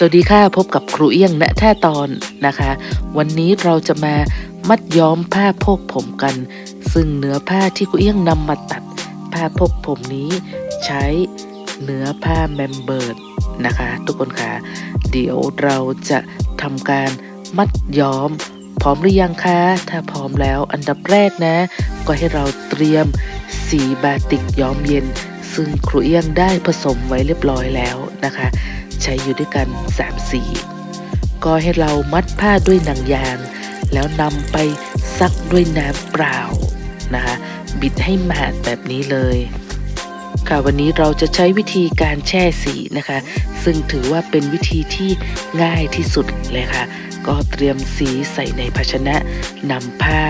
สวัสดีค่ะพบกับครูเอี้ยงณท่ตอนนะคะ วันนี้เราจะมามัดย้อมผ้าโพกผมกัน ซึ่งเนื้อผ้าที่ครูเอี้ยงนำมาตัดผ้าโพกผมนี้ใช้เนื้อผ้าแมมเบิร์ดนะคะ ทุกคนค่ะ เดี๋ยวเราจะทำการมัดย้อม พร้อมหรือยังคะถ้าพร้อมแล้วอันดับแรกนะ ก็ให้เราเตรียมสีบาติกย้อมเย็น ซึ่งครูเอี้ยงได้ผสมไว้เรียบร้อยแล้วนะคะ ใช้อยู่ด้วยกัน 3 สีก็ให้เรามัดผ้าด้วยหนังยาง แล้วนำไปซักด้วยน้ำเปล่านะคะบิดให้หมาดแบบนี้เลย ค่ะวันนี้เราจะใช้วิธีการแช่สีนะคะ ซึ่งถือว่าเป็นวิธีที่ง่ายที่สุดเลยค่ะ ก็เตรียมสีใส่ในภาชนะนำผ้า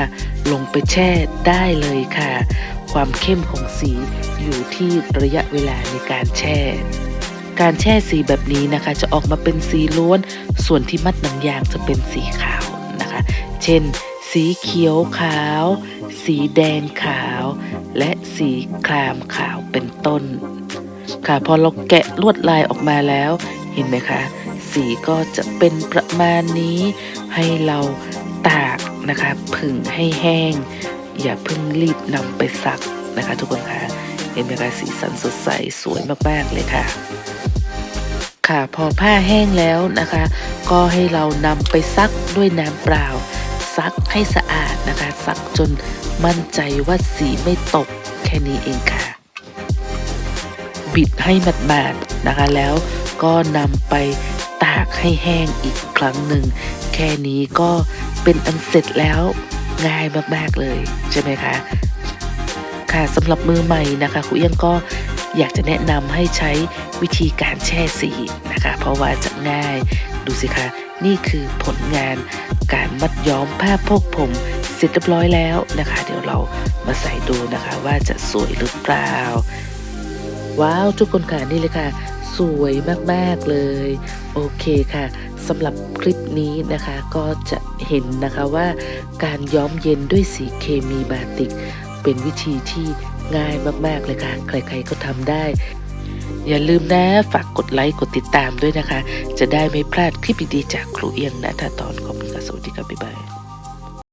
ลงไปแช่ได้เลยค่ะ ความเข้มของสีอยู่ที่ระยะเวลาในการแช่ การแช่สีแบบนี้นะคะ จะออกมาเป็นสีล้วน ส่วนที่มัดหนังยางจะเป็นสีขาวนะคะ เช่น สีเขียวขาว สีแดงขาว และสีครามขาวเป็นต้น ค่ะพอเราแกะลวดลายออกมาแล้ว เห็นไหมคะ สีก็จะเป็นประมาณนี้ให้เราตากนะคะผึ่งให้แห้ง อย่าเพิ่งรีบนำไปซักนะคะ ทุกคนคะ เห็นไหมคะสีสันสดใสสวยมากๆเลยค่ะ ค่ะพอผ้าแห้งแล้วนะคะ ก็ให้เรานำไปซักด้วยน้ำเปล่า ซักให้สะอาดนะคะ ซักจนมั่นใจว่าสีไม่ตกแค่นี้เองค่ะ บิดให้หมาดๆนะคะแล้วก็นำไปตากให้แห้งอีกครั้งหนึ่ง แค่นี้ก็เป็นอันเสร็จแล้วง่ายมากๆเลยใช่ไหมคะ ค่ะสำหรับมือใหม่นะคะครูเอี้ยงก็อยากจะแนะนำให้ใช้วิธีการแช่สีนะคะ เพราะว่าจะง่ายดูสิคะนี่คือผลงานการมัดย้อมผ้าโพกผมเสร็จเรียบร้อยแล้วนะคะ เดี๋ยวเรามาใส่ดูนะคะว่าจะสวยหรือเปล่า ว้าวทุกคนค่ะนี่เลยค่ะ สวยมาก ๆ เลย โอเคค่ะสำหรับคลิปนี้นะคะก็จะเห็นนะคะว่าการย้อมเย็นด้วยสีเคมีบาติก เป็นวิธีที่ง่ายมากๆเลยค่ะ ใครๆก็ทำได้ อย่าลืมนะฝากกดไลค์กดติดตามด้วยนะคะ จะได้ไม่พลาดคลิปดีๆจากครูเอียงนะถ้าตอนขอบคุณค่ะสวัสดีครับบ๊ายบาย